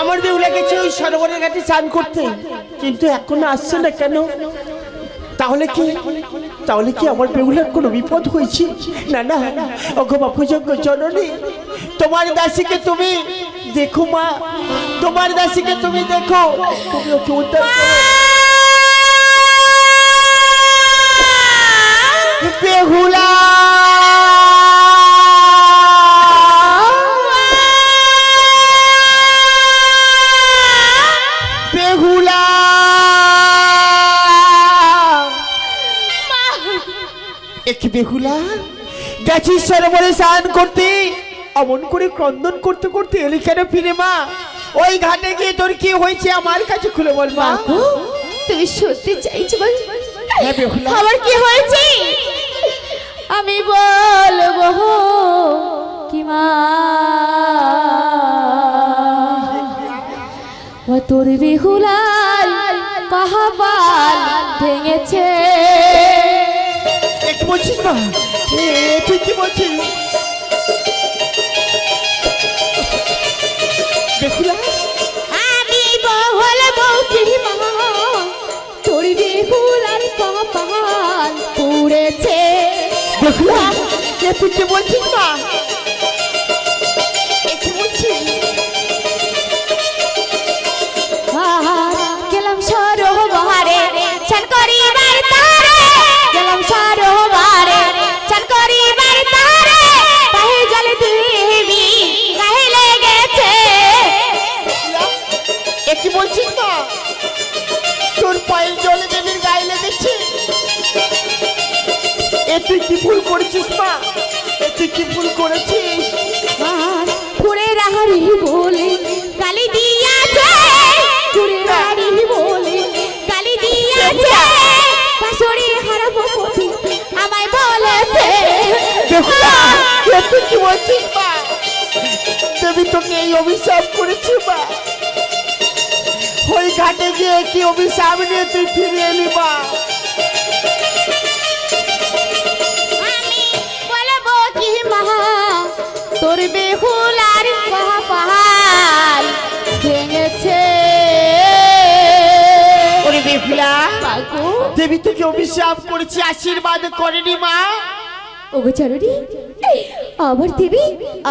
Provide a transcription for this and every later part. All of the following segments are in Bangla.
আমার বেহুলা গেছে ওই সরোবরের ঘাটে চান করতে। কিন্তু এখনও আসছে না কেন? তাহলে কি? তাহলে কি আমার বেহুলার কোনো বিপদ হয়েছে? না না। ওগো বাপুযোগ্য জননী তোমার দাসীকে তুমি দেখো মা। তোমার দাসীকে তুমি দেখো। তুমি ওকে উদ্ধার করো। বেহুলা! একই বেহুলা? গেছিস সরোবরে স্নান করতে? অমন করে ক্রন্দন করতে করতে এলি কেন ফিরে মা? ওই ঘাটে গিয়ে তোর কি হয়েছে আমার কাছে খুলে বল মা। তুমি সত্যি চাইছো বল। হ্যাঁ আমার কি হয়েছে? আমি বলব কি মা? ও তোর বিহুলাল কাহাবাল ভেঙেছে। কি বলছিস মা। এ তুই কি বলছিস। বেহুলা আমি বলব কি মা। তোর বিহুলাল কাহাবাল পুড়েছে। বেহুলা এ তুই কি বলছিস মা। ভুল করেছিস আর পুরে রাহারি বলে গালি দিয়াছে। পুরে রাহারি বলে গালি দিয়াছে। পাশরি হারাবো পথে আমায় বলেছে। তুই কি বলছিস মা? দেবী তোকে এই অভিশাপ করেছে মা। ওই ঘাটে গিয়ে কি অভিশাপ নিয়ে তুই ফিরে এলি মা? তোর বেহুলার পাহা পাহাড় ভেঙেছে ওরে বেহুলা দেবী তোকে অভিশাপ করেছে আশীর্বাদ করেনি মা। ওগো আবার দেবী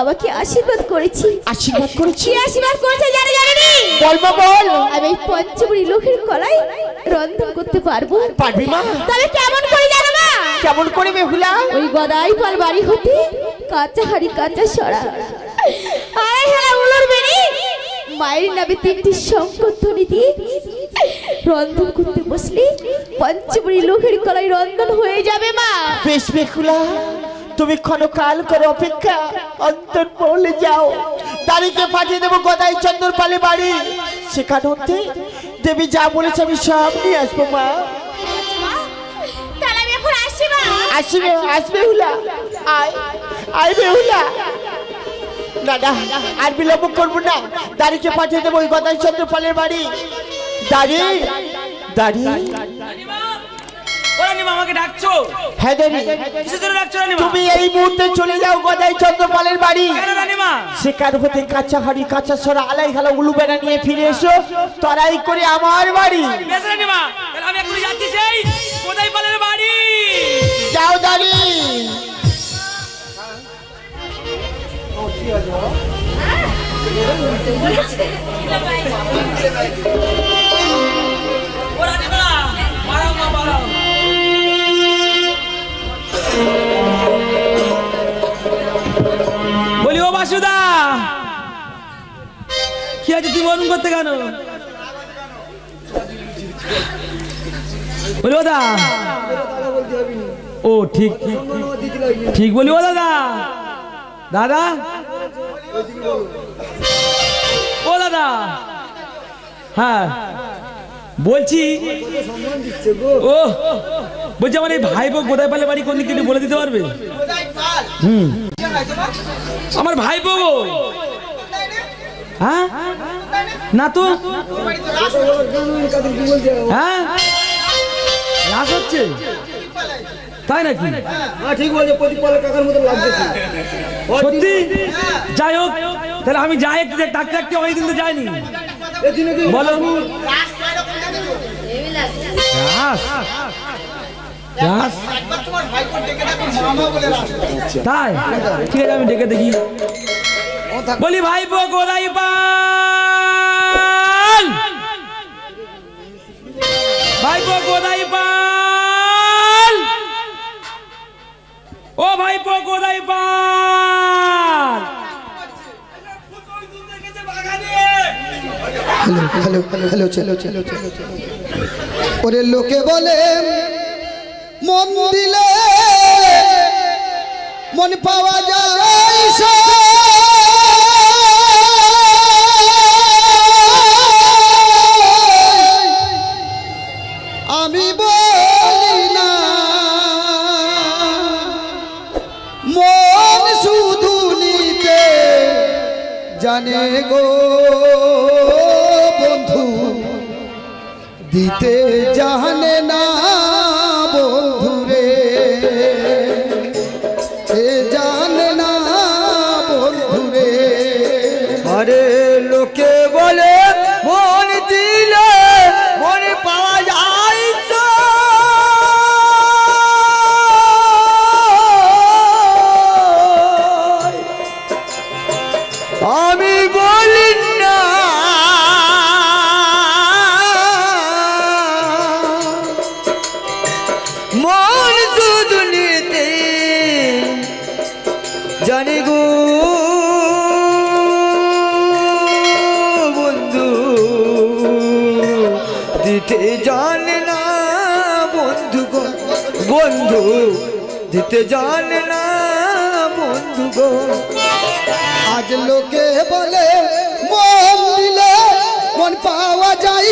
আমাকে আশীর্বাদ করেছি। আশীর্বাদ করেছি? আশীর্বাদ করেছে জানি জানি বল বল। আমি পঞ্চমুড়ি লোকের কলাই রন্ধন করতে পারব। পারবি মা। তবে কেমন করে জানো মা? কেমন করে বেহুলা ওই গদাই পাল বাড়ি হতে কাঁচা হাড়ি কাঁচা সরা। আরে হেলা উলুর বেরি মায়ের নামে তিনটি শঙ্করধ্বনি দিয়ে রন্ধন করতে বসলে পঞ্চমুড়ি লোকের কলাই রন্ধন হয়ে যাবে মা। বেশ বেহুলা তুমি ক্ষণকাল করে অপেক্ষা অন্তর পড়লে যাও। তারিখে পাঠিয়ে দেবো গদাই চন্দর পালে বাড়ি। সেখান হতে দেবী যা বলেছে আমি সব নিয়ে আসব মা। আসবে আসবে হুলা। আয়। আয় বেহুলা না না আর বিলম্ব করব না। দাঁড়িয়ে পাঠিয়ে দেবো ওই গদাই চন্দ্র পালের বাড়ি দাঁড়িয়ে দাঁড়িয়ে ও আমাকে ডাকছো? হ্যাঁ রানীমা তুমি এই মুহূর্তে চলে যাও গদাই বাড়ি। হতে কাঁচা হাড়ি কাঁচা সরা আলাই খালা উলু বেড়া নিয়ে ফিরে এসো তরাই করে আমার বাড়ি। রানীমা বলি, ও বাসুদা! কি আছে, তুই মরণ করতে কেন? বলি, ও দা। ও ঠিক। ঠিক বলি, ও দাদা। দাদা? ও দাদা। হ্যাঁ বলছি বলছি আমার এই ভাই পালে বাড়ি বলে দিতে পারবে? হুম। আমার বউ হ্যাঁ? না তো? হ্যাঁ? হচ্ছে? তাই নাকি? হ্যাঁ ঠিক বলছে কাকার মতো লাগছে। সত্যি? যাই হোক তাহলে আমি যাই একটু ডাকতে ডাকতে অনেকদিন তো যাইনি। বলো। তাই? ঠিক আছে আমি ডেকে দেখি। বলি ভাইপো গোদাই পাল? ভাইপো গোদাই পাল? ও ভাই Godai Pal. Hello hello hello চলো চলো চলো ওরে লোকে বলে, মন দিলে মন পাওয়া যায় জানে গো বন্ধু দিতে জানে না দিতে জানে না বন্ধু গো। আজ লোকে বলে মন দিলে মন পাওয়া যায়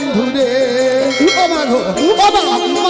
বন্ধুরে। ও মা ও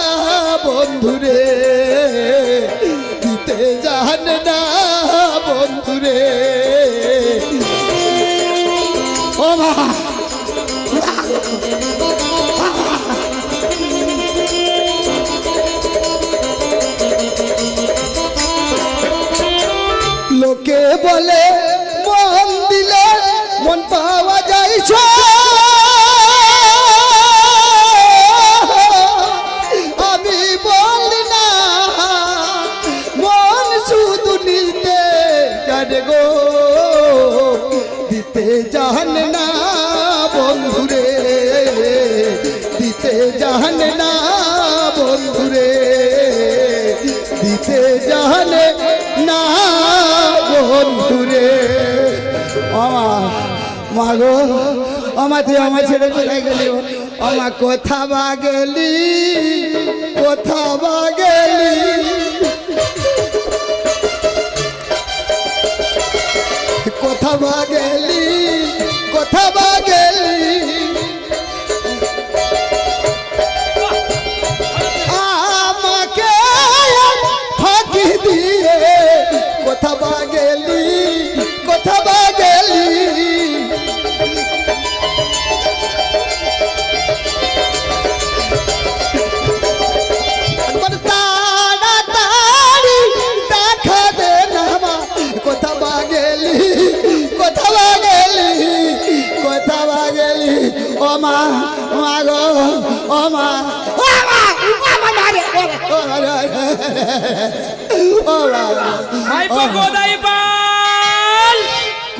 বন্ধুরে। মাগো অমা তুই আমার ছেড়ে কোথায় গেলি অমা কোথা বা গেলি? কোথা বা গেলি? কোথা বা গেলি? কোথা বা গেলি? আমাকে কোথা বা গেলি? কোথা বা গেলি?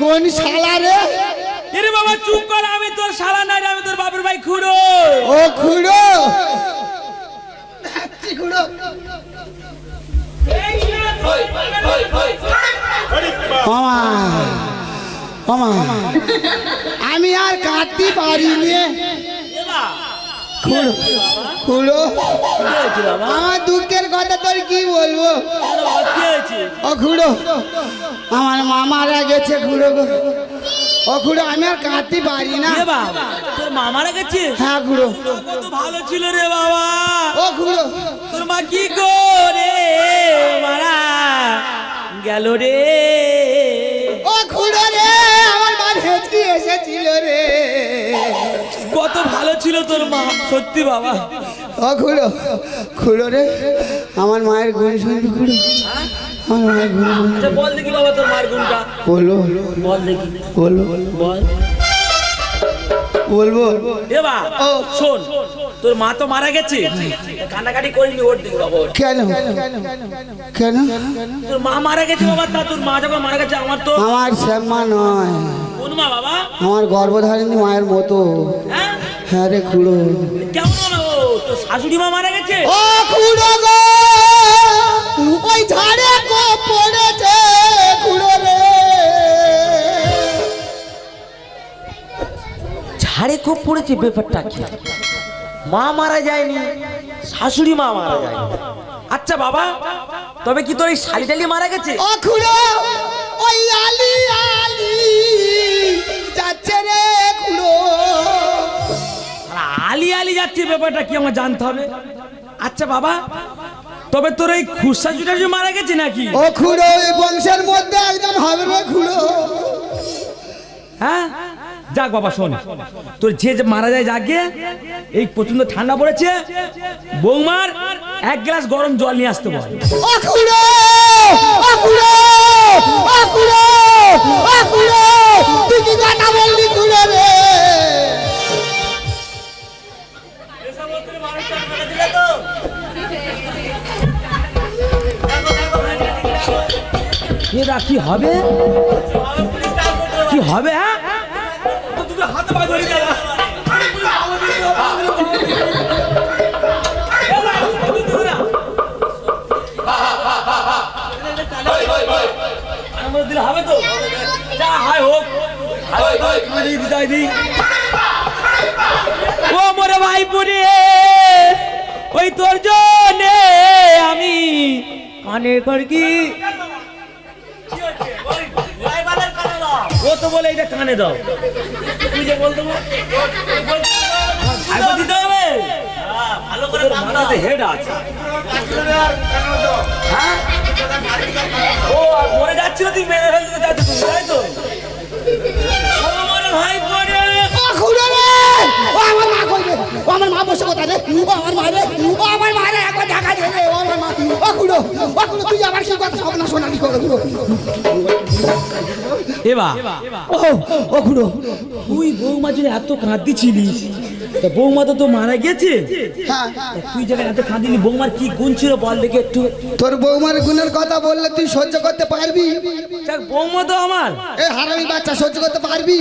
কোন শালা রে? এরে বাবা চুপ কর আমি তোর শালা নাই আমি তোর বাপের ভাই খুড়ো। ও খুড়ো? খুড়ো। আমি আর কাঁদতে পারিনি। খুড়ো খুড়ো আমার দুঃখের কথা তোর কি বলব? ও খুড়ো আমার মা মারা গেছে খুড়ো গো। ও খুড়ো আমি আর কাঁদতে পারি না। তোর মা মারা গেছে? হ্যাঁ খুড়ো ভালো ছিল রে বাবা। ও খুড়ো তোর মা কি করে মারা গেল রে? ও খুড়ো রে আমার মা হেঁচকি এসেছিল রে। কত ভালো ছিল তোর মা সত্যি বাবা। ও খুড়ো খুড়ো রে আমার মায়ের গুণ শুনবি খুড়ো। আমার মায়ের গুণ আচ্ছা বল দেখি বাবা তোর মার গুণটা। বলব বল দেখি। বলব বল। বলব। এ বা শোন তোর মা তো মারা গেছে। কান্নাকাটি করিনি ওর দিকে বাবা। কেন? কেন? তোর মা মারা গেছে বাবা তা তোর মা যখন মারা গেছে আমার তো আমার শ্যামা নয়। আমার গর্ভধারিণী মায়ের মতো। হ্যাঁ? হ্যাঁ রে খুড়ো। কেমন হলো? ও শাশুড়ি মা মারা গেছে? ও খুড়ো গো! ওই ঝাড়ে কো পড়েছে খুড়ো রে। ঝাড়ে খুব পড়েছে ব্যাপারটা কি? মা মারা যায়নি শাশুড়ি মা মারা যায়নি। আচ্ছা বাবা তবে কি তোর এই শালিটালি মারা গেছে? ও খুড়ো! যাচ্ছে ব্যাপারটা কি আমার জানতে হবে? আচ্ছা বাবা তবে তোর এই খুশা জুটাজু মারা গেছে নাকি? ও খুড়ো এই বংশের মধ্যে একজন হবে রে খুড়ো। হ্যাঁ? যাক বাবা শোন। তোর যে যে মারা যায় যাক এই প্রচণ্ড ঠান্ডা পড়েছে বৌমার এক গ্লাস গরম জল নিয়ে আসতে বল। ও খুড়ো ও খুড়ো ও খুড়ো ও খুড়ো তুই কি কথা বললি খুড়ো রে? এরা কি হবে? কি হবে হ্যাঁ? হবে তো? যা হয় হোক। বিদায় দিই। ও মোরে ভাই ওই তোর জন্যে আমি কানে কর কি ও তো বলে এটা কানে দাও। তুই যে বলতে দিতে হবে। ভালো করে মাথাতে হেড আছে। হ্যাঁ? ও মরে যাচ্ছিল তুই মেরে ফেলতে যাচ্ছিস তুমি তাই তো? ভাই আমার মা কই ও আমার মা বসে কথা রে ও আমার মা রে। ও আমার মা রে একবার দেখা দে। রে ও আমার মা। ও খুড়ো। ও খুড়ো তুই আবার সেই কথা সব না শোনালি করে খুড়ো? এবা ও ও খুড়ো তুই বৌমা যদি এত কাঁদতেছিলিস তা বৌমা তো তো মারা গেছে। হ্যাঁ। তুই যখন এত কাঁদিলি বৌমার কি গুণ ছিল বল দেখে একটু। তোর বৌমার গুণের কথা বললে তুই সহ্য করতে পারবি? বৌমা তো আমার। এই হারামি বাচ্চা সহ্য করতে পারবি?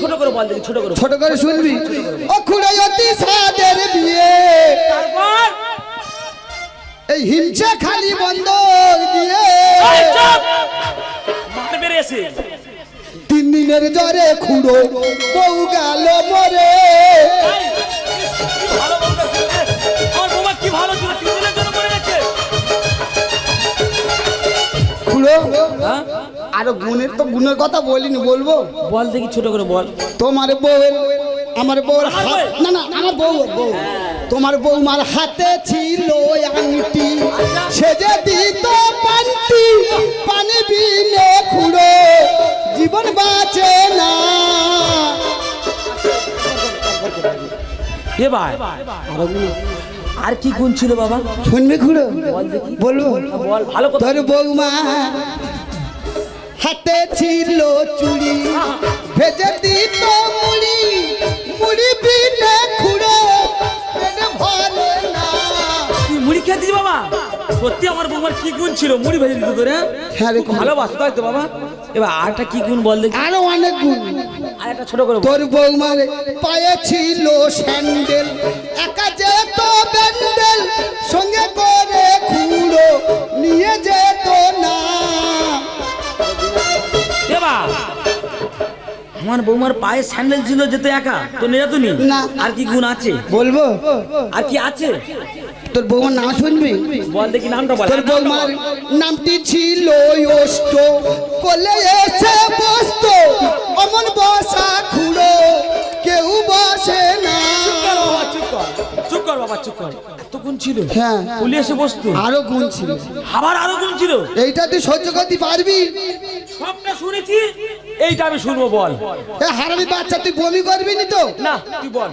ছোট করে বল দেখি ছোট করে ছোট করে শুনবি? ও খুড়ো অতি সাদের বিয়ে। তারপর? এই হিংসা খালি বন্ধ দিয়ে। এই, চুপ! দিনের জ্বরে খুড়ো বউ গেল মরে খুড়ো? আরও গুণের তো গুণের কথা বলিনি বলব? বল দেখি ছোট করে বল। তোমার বউয়ের আমার বউর হাত? না না আমার বউ বউ। তোমার বৌমার হাতে ছিল আংটি। সে যে দিত পান্তি পানি বিনে এ ভাই আর কি গুণ ছিল বাবা? শুনবি খুঁড়ো? বলব? বল ভালো তোর বৌমা হাতে ছিল চুড়ি ভেজে দিত মুড়ি মুড়ি বিনে খুড়ো ভালো ভরে মুড়ি খেয়েছিস বাবা। সত্যি আমার বৌমার কি গুণ ছিল? মুড়ি ভেজে দিত তোরে হ্যাঁ? রে, খুব ভালোবাসতো তাই তো বাবা। এবার আরটা কি গুণ বল দেখি। আরও অনেক গুণ। আর একটা ছোট করে তোর বৌমার পায়ে ছিল স্যান্ডেল একা যেত ব্যান্ডেল সঙ্গে করে খুঁড়ো নিয়ে যেত না। এ বা আমার বৌমার পায়ে স্যান্ডেল ছিল যেতে একা তো নিরাতুনি না। আর কি গুণ আছে? বলব? আর কি আছে? তোর বৌমার নাম শুনবি? বল দেখি নামটা বল। তোর বৌমার নামটি ছিল অষ্ট। কোলে এসে বসত। অমন বসা খুঁড়ো কেউ বসে না। চুপ কর বাবা চুপ কর। এত গুণ ছিল। হ্যাঁ। পুলিশ এসে বসতো। আরও গুণ ছিল। আবার আরও গুণ ছিল। এইটা তুই সহ্য করতে পারবি? সবটা শুনেছি এইটা আমি শুনব বল। এ হারামি বাচ্চা তুই বমি করবি নি তো? না তুই বল।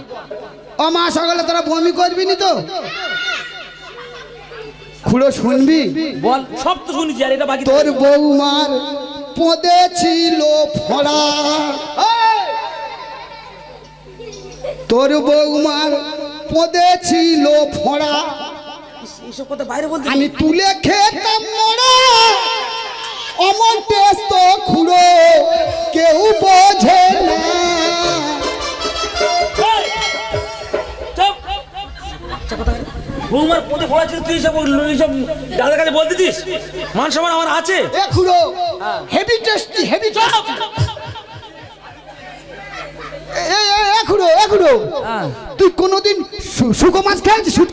ও মা সকালে তোরা বমি করবি নি তো? খুড়ো শুনবি? বল সব তো শুনেছি আর এটা বাকি তোর বৌমার পদে ছিল ফড়া। তোর বৌমার পদে ছিল ফড়া। এইসব কথা বাইরে বলতে আমি তুলে খেতাম মরা। অমন টেস্ট খুড়ো কেউ বোঝে না। বৌমার পথে পড়া ছিল তুই সব সব দাদার কাছে বলতেছিস মান সম্মান আমার আছে। এ খুড়ো হেভি টেস্টি হেভি টেস্টি এখনও এ খুড়ো এ খুড়ো। হ্যাঁ। তুই কোনোদিন শুকো মাছ খেয়েছিস?